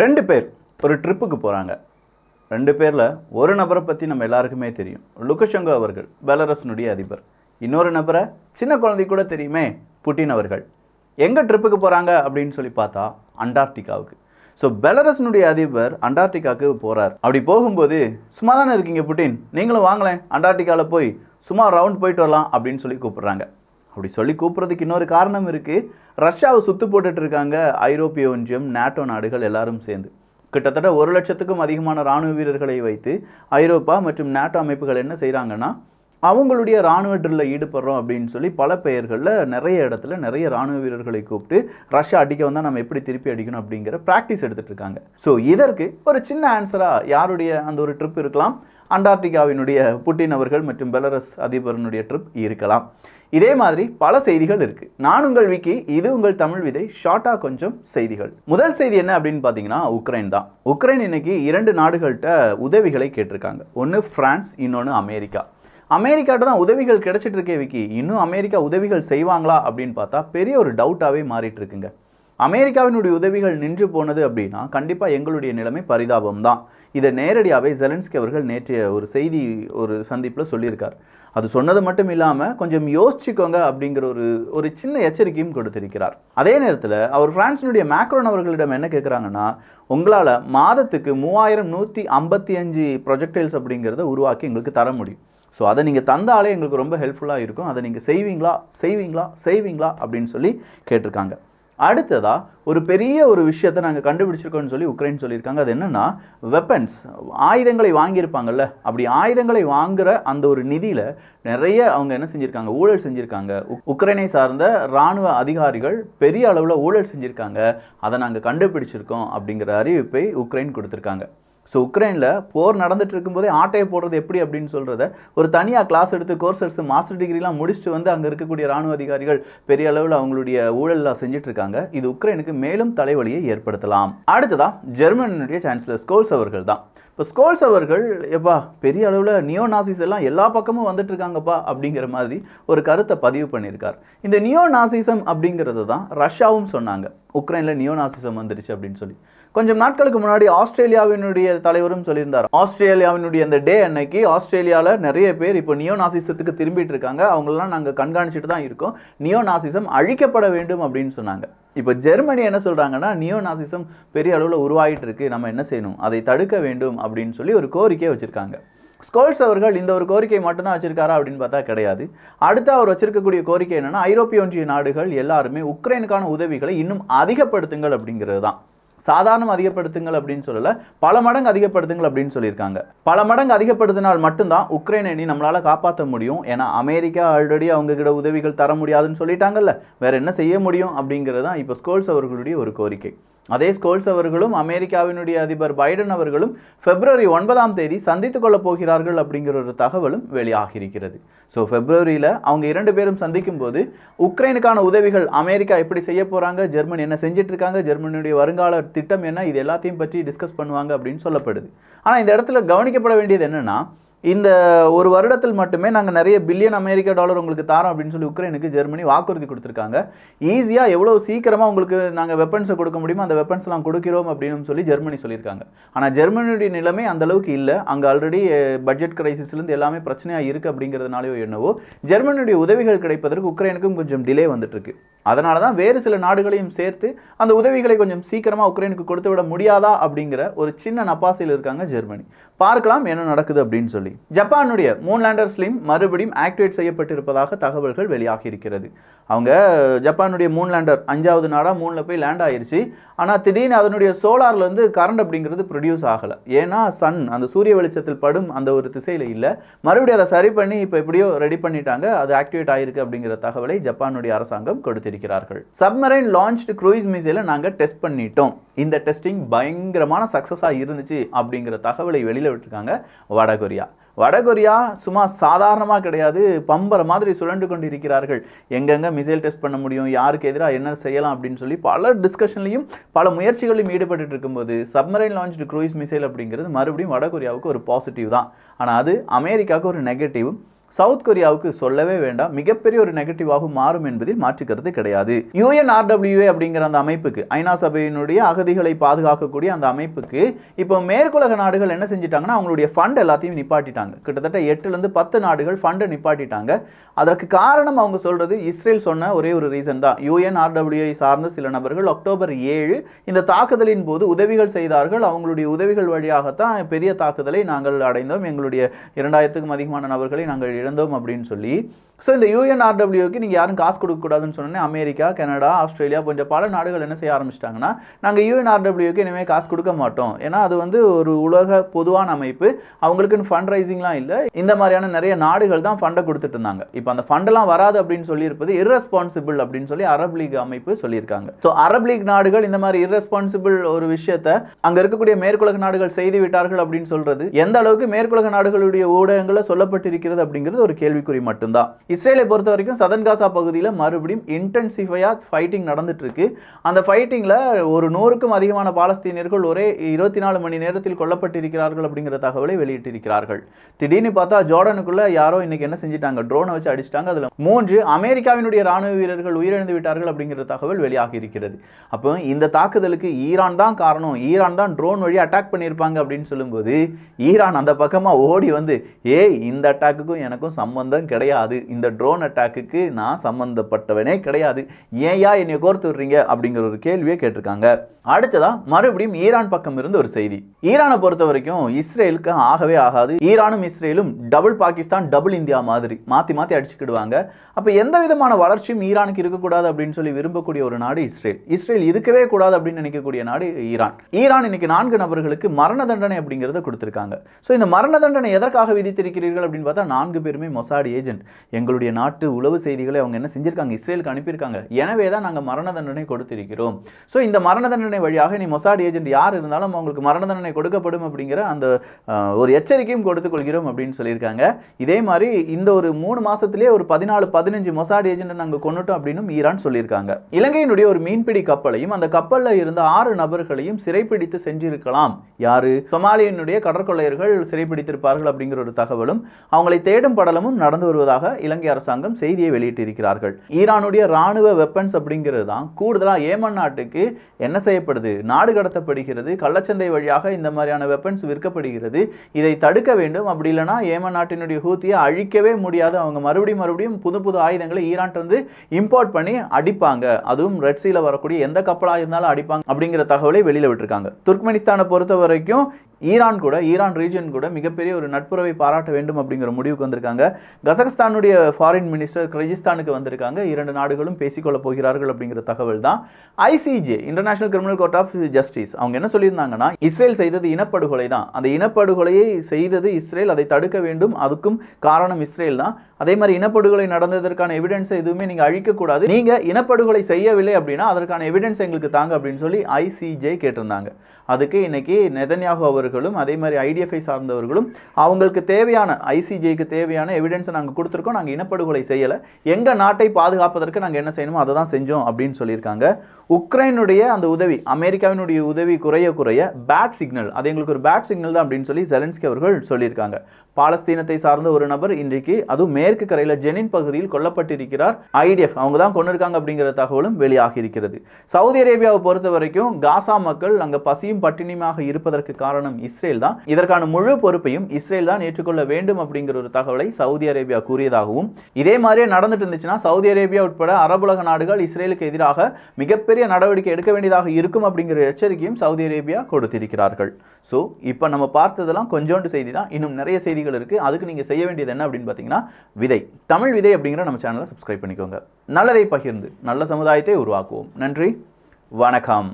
ரெண்டு பேர் ஒரு ட்ரிப்புக்கு போகிறாங்க ரெண்டு பேரில் ஒரு நபரை பற்றி நம்ம எல்லாருக்குமே தெரியும். லுக்கஷங்கோ அவர்கள் பெலரஸ்னுடைய அதிபர். இன்னொரு நபரை சின்ன குழந்தை கூட தெரியுமே புட்டின் அவர்கள். எங்கே ட்ரிப்புக்கு போகிறாங்க அப்படின்னு சொல்லி பார்த்தா அண்டார்டிகாவுக்கு. ஸோ பெலரஸ்னுடைய அதிபர் அண்டார்டிகாவுக்கு போகிறார் அப்படி போகும்போது சும்மா தானே இருக்கீங்க புட்டின்? நீங்களும் வாங்களேன். அண்டார்டிகாவில் போய் சும்மா ரவுண்ட் போயிட்டு வரலாம் அப்படின்னு சொல்லி கூப்பிட்றாங்க. அப்படி சொல்லி கூப்பிட்றதுக்கு இன்னொரு காரணம் இருக்குது ரஷ்யாவை சுத்து போட்டுட்டு இருக்காங்க ஐரோப்பிய ஒன்றியம் நாட்டோ நாடுகள் எல்லாரும் சேர்ந்து. கிட்டத்தட்ட ஒரு லட்சத்துக்கும் அதிகமான ராணுவ வீரர்களை வைத்து ஐரோப்பா மற்றும் நாட்டோ அமைப்புகள் என்ன செய்கிறாங்கன்னா அவங்களுடைய ராணுவ ட்ரில்லில் ஈடுபடுறோம் அப்படின்னு சொல்லி பல பெயர்களில் நிறைய இடத்துல நிறைய ராணுவ வீரர்களை கூப்பிட்டு ரஷ்யா அடிக்க வந்தால் நம்ம எப்படி திருப்பி அடிக்கணும் அப்படிங்கிற ப்ராக்டிஸ் எடுத்துகிட்டு இருக்காங்க. ஸோ இதற்கு ஒரு சின்ன ஆன்சராக யாருடைய அந்த ஒரு ட்ரிப் இருக்கலாம்? அண்டார்டிகாவினுடைய புட்டின் அவர்கள் மற்றும் பெலரஸ் அதிபரனுடைய ட்ரிப் இருக்கலாம். இதே மாதிரி பல செய்திகள் இருக்குது நான் உங்கள் விக்கி இது உங்கள் தமிழ் விதை ஷார்ட்டாக கொஞ்சம் செய்திகள். முதல் செய்தி என்ன அப்படின்னு பார்த்தீங்கன்னா உக்ரைன் தான். உக்ரைன் இன்னைக்கு இரண்டு நாடுகள்கிட்ட உதவிகளை கேட்டிருக்காங்க. ஒன்று ஃப்ரான்ஸ் இன்னொன்று அமெரிக்கா. அமெரிக்காட்ட தான் உதவிகள் கிடைச்சிட்டு இருக்கே விக்கி இன்னும் அமெரிக்கா உதவிகள் செய்வாங்களா அப்படின்னு பார்த்தா பெரிய ஒரு டவுட்டாகவே மாறிட்டு இருக்குங்க. அமெரிக்காவினுடைய உதவிகள் நின்று போனது அப்படின்னா கண்டிப்பாக எங்களுடைய நிலைமை பரிதாபம் தான் இதை நேரடியாகவே ஜெலன்ஸ்கி அவர்கள் நேற்றைய ஒரு செய்தி ஒரு சந்திப்பில் சொல்லியிருக்கார். அது சொன்னது மட்டும் இல்லாமல் கொஞ்சம் யோசிச்சுக்கோங்க அப்படிங்கிற ஒரு ஒரு சின்ன எச்சரிக்கையும் கொடுத்திருக்கிறார். அதே நேரத்தில் அவர் பிரான்ஸினுடைய மேக்ரோன் அவர்களிடம் என்ன கேட்குறாங்கன்னா உங்களால் மாதத்துக்கு மூவாயிரம் நூற்றி ஐம்பத்தி அஞ்சு ப்ரொஜெக்டைல்ஸ் அப்படிங்கிறத உருவாக்கி எங்களுக்கு தர முடியும். ஸோ அதை நீங்கள் தந்தாலே எங்களுக்கு ரொம்ப ஹெல்ப்ஃபுல்லாக இருக்கும். அதை நீங்கள் செய்வீங்களா? செய்வீங்களா? செய்வீங்களா? அப்படின்னு சொல்லி கேட்டிருக்காங்க. அடுத்ததாக ஒரு பெரிய ஒரு விஷயத்தை நாங்கள் கண்டுபிடிச்சிருக்கோம்னு சொல்லி உக்ரைன் சொல்லியிருக்காங்க. அது என்னென்னா வெப்பன்ஸ் ஆயுதங்களை வாங்கியிருப்பாங்கல்ல? அப்படி ஆயுதங்களை வாங்குகிற அந்த ஒரு நிதியில் நிறைய அவங்க என்ன செஞ்சுருக்காங்க? ஊழல் செஞ்சுருக்காங்க. உக்- உக்ரைனை சார்ந்த இராணுவ அதிகாரிகள் பெரிய அளவில் ஊழல் செஞ்சுருக்காங்க. அதை நாங்கள் கண்டுபிடிச்சிருக்கோம் அப்படிங்கிற அறிவிப்பை உக்ரைன் கொடுத்துருக்காங்க. ஸோ உக்ரைனில் போர் நடந்துட்டு இருக்கும்போதே ஆட்டையை போடுறது எப்படி அப்படின்னு சொல்கிறத ஒரு தனியாக கிளாஸ் எடுத்து கோர்ஸ் எடுத்து மாஸ்டர் டிகிரிலாம் முடிச்சுட்டு வந்து அங்கே இருக்கக்கூடிய ராணுவ அதிகாரிகள் பெரிய அளவில் அவங்களுடைய ஊழல்லாம் செஞ்சுட்டு இருக்காங்க. இது உக்ரைனுக்கு மேலும் தலைவலியை ஏற்படுத்தலாம். அடுத்ததா ஜெர்மனியுடைய சான்சலர் ஸ்கோல்ஸ் அவர்கள் தான் இப்போ ஸ்கோல்ஸ் அவர்கள் எப்பா பெரிய அளவில் நியோ நாசிஸ் எல்லாம் எல்லா பக்கமும் வந்துட்டு இருக்காங்கப்பா அப்படிங்கிற மாதிரி ஒரு கருத்தை பதிவு பண்ணியிருக்கார். இந்த நியோ நாசிசம் அப்படிங்கிறது தான் ரஷ்யாவும் சொன்னாங்க. உக்ரைனில் நியோ நாசிசம் வந்துருச்சு அப்படின்னு சொல்லி. கொஞ்சம் நாட்களுக்கு முன்னாடி ஆஸ்திரேலியாவினுடைய தலைவரும் சொல்லியிருந்தார். ஆஸ்திரேலியாவினுடைய அந்த டே அன்னைக்கு ஆஸ்திரேலியாவில் நிறைய பேர் இப்போ நியோ நாசிசத்துக்கு திரும்பிட்டு இருக்காங்க. அவங்களெல்லாம் நாங்கள் கண்காணிச்சுட்டு தான் இருக்கோம். நியோ நாசிசம் அழிக்கப்பட வேண்டும் அப்படின்னு சொன்னாங்க. இப்போ ஜெர்மனி என்ன சொல்கிறாங்கன்னா நியோ நாசிசம் பெரிய அளவில் உருவாகிட்டு இருக்கு. நம்ம என்ன செய்யணும்? அதை தடுக்க வேண்டும் அப்படின்னு சொல்லி ஒரு கோரிக்கையை வச்சுருக்காங்க. ஸ்கோல்ஸ் அவர்கள் இந்த ஒரு கோரிக்கை மட்டும்தான் வச்சிருக்காரா அப்படின்னு பார்த்தா கிடையாது. அடுத்து அவர் வச்சிருக்கக்கூடிய கோரிக்கை என்னன்னா ஐரோப்பிய ஒன்றிய நாடுகள் எல்லாருமே உக்ரைனுக்கான உதவிகளை இன்னும் அதிகப்படுத்துங்கள் அப்படிங்கிறது தான். சாதாரணம் அதிகப்படுத்துங்கள் அப்படின்னு சொல்லல பல மடங்கு அதிகப்படுத்துங்கள் அப்படின்னு சொல்லியிருக்காங்க. பல மடங்கு அதிகப்படுத்தினால் மட்டும்தான் உக்ரைன் அணி நம்மளால் காப்பாற்ற முடியும். ஏன்னா அமெரிக்கா ஆல்ரெடி அவங்க கிட்ட உதவிகள் தர முடியாதுன்னு சொல்லிட்டாங்கல்ல. வேற என்ன செய்ய முடியும் அப்படிங்கிறது தான் இப்போ ஸ்கோல்ஸ் அவர்களுடைய ஒரு கோரிக்கை. அதே ஸ்கோல்ஸ் அவர்களும் அமெரிக்காவினுடைய அதிபர் பைடன் அவர்களும் பிப்ரவரி ஒன்பதாம் தேதி சந்தித்து கொள்ளப் போகிறார்கள் அப்படிங்கிற ஒரு தகவலும் வெளியாகியிருக்கிறது. ஸோ பிப்ரவரியில் அவங்க இரண்டு பேரும் சந்திக்கும் போது உக்ரைனுக்கான உதவிகள் அமெரிக்கா எப்படி செய்ய போகிறாங்க ஜெர்மன் என்ன செஞ்சுட்டு இருக்காங்க ஜெர்மனியுடைய வருங்கால திட்டம் என்ன இது எல்லாத்தையும் பற்றி டிஸ்கஸ் பண்ணுவாங்க அப்படின்னு சொல்லப்படுது. ஆனால் இந்த இடத்துல கவனிக்கப்பட வேண்டியது என்னென்னா இந்த ஒரு வருடத்தில் மட்டுமே நாங்கள் நிறைய பில்லியன் அமெரிக்க டாலர் உங்களுக்கு தரோம் அப்படின்னு சொல்லி உக்ரைனுக்கு ஜெர்மனி வாக்குறுதி கொடுத்துருக்காங்க. ஈஸியாக எவ்வளோ சீக்கிரமாக உங்களுக்கு நாங்கள் வெப்பன்ஸை கொடுக்க முடியுமோ அந்த வெப்பன்ஸ்லாம் கொடுக்கிறோம் அப்படின்னு சொல்லி ஜெர்மனி சொல்லியிருக்காங்க. ஆனால் ஜெர்மனியுடைய நிலைமை அந்தளவுக்கு இல்லை. அங்கே ஆல்ரெடி பட்ஜெட் கிரைசிஸ்லேருந்து எல்லாமே பிரச்சனையாக இருக்குது அப்படிங்கிறதுனாலையோ என்னவோ ஜெர்மனியுடைய உதவிகள் கிடைப்பதற்கு உக்ரைனுக்கும் கொஞ்சம் டிலே வந்துட்டுருக்கு அதனால தான் வேறு சில நாடுகளையும் சேர்த்து அந்த உதவிகளை கொஞ்சம் சீக்கிரமாக உக்ரைனுக்கு கொடுத்து விட முடியாதா அப்படிங்கிற ஒரு சின்ன நப்பாசையில் இருக்காங்க ஜெர்மனி. பார்க்கலாம் என்ன நடக்குது அப்படின்னு சொல்லி. ஜப்பானுடைய மூன் லேண்டர்ஸ்லையும் மறுபடியும் ஆக்டிவேட் செய்யப்பட்டிருப்பதாக தகவல்கள் வெளியாகி இருக்கிறது அவங்க ஜப்பானுடைய மூன் லேண்டர் அஞ்சாவது நாடாக மூணில் போய் லேண்ட் ஆயிருச்சு. ஆனால் திடீர்னு அதனுடைய சோலார்லேருந்து கரண்ட் அப்படிங்கிறது ப்ரொடியூஸ் ஆகலை. ஏன்னா சன் அந்த சூரிய வெளிச்சத்தில் படும் அந்த ஒரு திசையில் இல்லை. மறுபடியும் அதை சரி பண்ணி இப்போ எப்படியோ ரெடி பண்ணிட்டாங்க. அது ஆக்டிவேட் ஆகிருக்கு அப்படிங்கிற தகவலை ஜப்பானுடைய அரசாங்கம் கொடுத்திருக்கிறார்கள் சப்மரைன் லான்ச்டு க்ரூயிஸ் மிசைலை நாங்கள் டெஸ்ட் பண்ணிட்டோம். இந்த டெஸ்டிங் பயங்கரமான சக்ஸஸாக இருந்துச்சு அப்படிங்கிற தகவலை வெளியில் விட்டுருக்காங்க வடகொரியா வடகொரியா சும்மா சாதாரணமாக கிடையாது பம்பர மாதிரி சுழண்டு கொண்டு இருக்கிறார்கள் எங்கெங்கே மிசைல் டெஸ்ட் பண்ண முடியும் யாருக்கு எதிராக என்ன செய்யலாம் அப்படின்னு சொல்லி பல டிஸ்கஷன்லையும் பல முயற்சிகளையும் ஈடுபட்டு இருக்கும்போது சப்மரைன் லான்ச்டு க்ரூயிஸ் மிசைல் அப்படிங்கிறது மறுபடியும் வடகொரியாவுக்கு ஒரு பாசிட்டிவ் தான். ஆனால் அது அமெரிக்காவுக்கு ஒரு நெகட்டிவ் சவுத் கொரியாவுக்கு சொல்லவே வேண்டாம். மிகப்பெரிய ஒரு நெகட்டிவாக மாறும் என்பதில் மாற்றுக்கிறது கிடையாது. யூஎன்ஆர்டபிள்யூஏ அப்படிங்கிற அந்த அமைப்புக்கு ஐநா சபையினுடைய அகதிகளை பாதுகாக்கக்கூடிய அந்த அமைப்புக்கு இப்போ மேற்குலக நாடுகள் என்ன செஞ்சிட்டாங்கன்னா அவங்களுடைய ஃபண்ட் எல்லாத்தையும் நிப்பாட்டிட்டாங்க. கிட்டத்தட்ட எட்டுலேருந்து பத்து நாடுகள் ஃபண்டை நிப்பாட்டிட்டாங்க. அதற்கு காரணம் அவங்க சொல்கிறது இஸ்ரேல் சொன்ன ஒரே ஒரு ரீசன் தான். யூஎன்ஆர்டபிள்யூஐ சார்ந்த சில நபர்கள் அக்டோபர் ஏழு இந்த தாக்குதலின் போது உதவிகள் செய்தார்கள். அவங்களுடைய உதவிகள் வழியாகத்தான் பெரிய தாக்குதலை நாங்கள் அடைந்தோம். எங்களுடைய இரண்டாயிரத்துக்கும் அதிகமான நபர்களை நாங்கள் இழந்தோம் அப்படின்னு சொல்லி ஸோ இந்த யூஎன்ஆர்டபிள்யூக்கு நீங்கள் யாரும் காசு கொடுக்கக்கூடாதுன்னு சொன்னோன்னே அமெரிக்கா கனடா ஆஸ்திரேலியா போன்ற பல நாடுகள் என்ன செய்ய ஆரம்பிச்சிட்டாங்கன்னா நாங்கள் யூஎன்ஆர்டபிள்யூக்கு இனிமேல் காசு கொடுக்க மாட்டோம். ஏன்னா அது வந்து ஒரு உலக பொதுவான அமைப்பு. அவங்களுக்குன்னு ஃபண்ட் ரைசிங்லாம் இல்லை. இந்த மாதிரியான நிறைய நாடுகள் தான் ஃபண்டை கொடுத்துட்டு இருந்தாங்க. இப்போ அந்த ஃபண்டெல்லாம் வராது அப்படின்னு சொல்லியிருப்பது இர்ரெஸ்பான்சிபிள் அப்படின்னு சொல்லி அரப் லீக் அமைப்பு சொல்லியிருக்காங்க. ஸோ அரப் லீக் நாடுகள் இந்த மாதிரி இர்ரெஸ்பான்சிபிள் ஒரு விஷயத்தை அங்கே இருக்கக்கூடிய மேற்குலக நாடுகள் செய்து விட்டார்கள் அப்படின்னு சொல்றது எந்த அளவுக்கு மேற்குலக நாடுகளுடைய ஊடகங்களில் சொல்லப்பட்டிருக்கிறது அப்படிங்கிறது ஒரு கேள்விக்குறி மட்டும்தான். இஸ்ரேலை பொறுத்த வரைக்கும் சதன் காசா பகுதியில் மறுபடியும் இன்டென்சிஃபையாக ஃபைட்டிங் நடந்துட்டுருக்கு. அந்த ஃபைட்டிங்கில் ஒரு நூறுக்கும் அதிகமான பாலஸ்தீனியர்கள் ஒரே இருபத்தி நாலு மணி நேரத்தில் கொல்லப்பட்டிருக்கிறார்கள் அப்படிங்கிற தகவலை வெளியிட்டிருக்கிறார்கள். திடீர்னு பார்த்தா ஜோர்டனுக்குள்ளே யாரோ இன்றைக்கி என்ன செஞ்சிட்டாங்க? ட்ரோனை வச்சு அடிச்சிட்டாங்க. அதில் மூன்று அமெரிக்காவினுடைய ராணுவ வீரர்கள் உயிரிழந்து விட்டார்கள் அப்படிங்கிற தகவல் வெளியாகி இருக்கிறது. அப்போ இந்த தாக்குதலுக்கு ஈரான் தான் காரணம். ஈரான் தான் ட்ரோன் வழி அட்டாக் பண்ணியிருப்பாங்க அப்படின்னு சொல்லும்போது ஈரான் அந்த பக்கமாக ஓடி வந்து ஏய் இந்த அட்டாக்குக்கும் எனக்கும் சம்பந்தம் கிடையாது. இந்த ட்ரோன் அட்டாக்குக்கு நான் சம்மந்தப்பட்டவனே கிடையாது. ஏயா என்னை கோர்த்து விடுறீங்க? அப்படிங்கிற ஒரு கேள்வியை கேட்டிருக்காங்க. அடுத்ததா மறுபடியும் ஈரான் பக்கம் இருந்து ஒரு செய்தி. ஈரானை பொறுத்த வரைக்கும் இஸ்ரேலுக்கு ஆகவே ஆகாது. ஈரானும் இஸ்ரேலும் டபுள் பாகிஸ்தான் டபுள் இந்தியா மாதிரி மாற்றி மாற்றி அடிச்சுக்கிடுவாங்க. அப்போ எந்த விதமான வளர்ச்சியும் ஈரானுக்கு இருக்கக்கூடாது அப்படின்னு சொல்லி விரும்பக்கூடிய ஒரு நாடு இஸ்ரேல். இஸ்ரேல் இருக்கவே கூடாது அப்படின்னு நினைக்கக்கூடிய நாடு ஈரான். ஈரான் இன்னைக்கு நான்கு நபர்களுக்கு மரண தண்டனை அப்படிங்கிறத கொடுத்துருக்காங்க. ஸோ இந்த மரண தண்டனை எதற்காக விதித்திருக்கிறீர்கள் அப்படின்னு பார்த்தா நான்கு பேருமே மொசாடி ஏஜென்ட் எங்களுடைய நாட்டு உளவு செய்திகளை அவங்க என்ன செஞ்சிருக்காங்க? இஸ்ரேலுக்கு அனுப்பியிருக்காங்க. எனவே தான் நாங்கள் மரண தண்டனை கொடுத்திருக்கிறோம். ஸோ இந்த மரண தண்டனை வழியாக நீ மொசாட் ஏஜென்ட் யார் இருந்தாலும் அவங்களுக்கு மரண தண்டனை கொடுக்கப்படும் அப்படிங்கிற அந்த ஒரு எச்சரிக்கையும் கொடுத்து கொள்கிறோம் அப்படின்னு சொல்லியிருக்காங்க. இதே மாதிரி இந்த ஒரு மூணு மாசத்திலேயே ஒரு பதினாலு பதினஞ்சு மொசாட் ஏஜென்ட் நாங்கள் கொண்டுட்டோம் அப்படின்னு ஈரான் சொல்லியிருக்காங்க. இலங்கையினுடைய ஒரு மீன்பிடி கப்பலையும் அந்த கப்பலில் இருந்த ஆறு நபர்களையும் சிறைப்பிடித்து செஞ்சிருக்கலாம். யாரு? சொமாலியனுடைய கடற்கொள்ளையர்கள் சிறைப்பிடித்திருப்பார்கள் அப்படிங்கிற ஒரு தகவலும் அவங்களை தேடும் படலமும் நடந்து வருவதாக இலங்கை அரசாங்கம் செய்தியை வெளியிட்டிருக்கிறார்கள். ஈரானுடைய ராணுவ வெப்பன்ஸ் அப்படிங்கிறது தான் கூடுதலாக ஏமன் நாட்டுக்கு என்ன செய்யப்படுது? நாடு கடத்தப்படுகிறது கள்ளச்சந்தை வழியாக இந்த மாதிரியான வெப்பன்ஸ் விற்கப்படுகிறது. இதை தடுக்க வேண்டும். அப்படி இல்லைனா ஏமன் நாட்டினுடைய ஹூத்தியை அழிக்கவே முடியாது. அவங்க மறுபடியும் மறுபடியும் புது புது ஆயுதங்களை ஈரான் வந்து இம்போர்ட் பண்ணி அடிப்பாங்க. அதுவும் ரெட் சீல வரக்கூடிய எந்த கப்பலாக இருந்தாலும் அடிப்பாங்க அப்படிங்கிற தகவலை வெளியில் விட்டுருக்காங்க. துர்க்மெனிஸ்தானை பொறுத்த வரைக்கும் ஈரான் கூட ஈரான் ரீஜன் கூட மிகப்பெரிய ஒரு நட்புறவை பாராட்ட வேண்டும் அப்படிங்கிற முடிவுக்கு வந்திருக்காங்க. கசகஸ்தானுடைய ஃபாரின் மினிஸ்டர் கிர்கிஸ்தானுக்கு வந்திருக்காங்க. இரண்டு நாடுகளும் பேசிக்கொள்ள போகிறார்கள் அப்படிங்கிற தகவல் தான். ICJ international criminal court of justice அவங்க என்ன சொல்லியிருந்தாங்கன்னா இஸ்ரேல் செய்தது இனப்படுகொலை தான். அந்த இனப்படுகொலையை செய்தது இஸ்ரேல் அதை தடுக்க வேண்டும். அதுக்கும் காரணம் இஸ்ரேல் தான். அதே மாதிரி இனப்படுகொலை நடந்ததற்கான எவிடன்ஸை எதுவுமே நீங்கள் அழிக்கக்கூடாது. நீங்கள் இனப்படுகொலை செய்யவில்லை அப்படின்னா அதற்கான எவிடன்ஸ் எங்களுக்கு தாங்க அப்படின்னு சொல்லி ஐசிஜே கேட்டிருந்தாங்க. அதுக்கு இன்னைக்கு நெதன்யாகு அவர்களும் அதே மாதிரி ஐடிஎஃப்ஐ சார்ந்தவர்களும் அவங்களுக்கு தேவையான ஐசிஜேக்கு தேவையான எவிடன்ஸை நாங்கள் கொடுத்துருக்கோம். நாங்கள் இனப்படுகொலை செய்யலை. எங்கள் நாட்டை பாதுகாப்பதற்கு நாங்கள் என்ன செய்யணுமோ அதை தான் செஞ்சோம் அப்படின்னு சொல்லியிருக்காங்க. உக்ரைனுடைய அந்த உதவி அமெரிக்காவினுடைய உதவி குறைய குறைய பேட் சிக்னல் அது எங்களுக்கு ஒரு பேட் சிக்னல் தான் அப்படின்னு சொல்லி ஜெலன்ஸ்கி அவர்கள் சொல்லியிருக்காங்க. பாலஸ்தீனத்தை சார்ந்த ஒரு நபர் இன்றைக்கு அதுவும் மேற்கு கரையில் ஜெனின் பகுதியில் கொல்லப்பட்டிருக்கிறார் ஐடிஎஃப் அவங்க தான் கொண்டிருக்காங்க அப்படிங்கிற தகவலும் வெளியாகி இருக்கிறது. சவுதி அரேபியாவை பொறுத்த வரைக்கும் காசா மக்கள் அங்கே பசியும் பட்டினியுமாக இருப்பதற்கு காரணம் இஸ்ரேல் தான். இதற்கான முழு பொறுப்பையும் இஸ்ரேல் தான் ஏற்றுக்கொள்ள வேண்டும் அப்படிங்கிற ஒரு தகவலை சவுதி அரேபியா கூறியதாகவும் இதே மாதிரியே நடந்துட்டு இருந்துச்சுன்னா சவுதி அரேபியா உட்பட அரபுலக நாடுகள் இஸ்ரேலுக்கு எதிராக மிகப்பெரிய நடவடிக்கை எடுக்க வேண்டியதாக இருக்கும் அப்படிங்கிற எச்சரிக்கையும் சவுதி அரேபியா கொடுத்திருக்கிறார்கள். ஸோ இப்போ நம்ம பார்த்ததெல்லாம் கொஞ்சோண்டு செய்தி தான். இன்னும் நிறைய செய்திகள் இருக்குது அதுக்கு நீங்கள் செய்ய வேண்டியது என்ன அப்படின்னு பார்த்தீங்கன்னா விதை. தமிழ் விதை அப்படிங்கிற நம்ம சேனலை சப்ஸ்கிரைப் பண்ணிக்கோங்க. நல்லதை பகிர்ந்து நல்ல சமுதாயத்தை உருவாக்குவோம். நன்றி. வணக்கம்.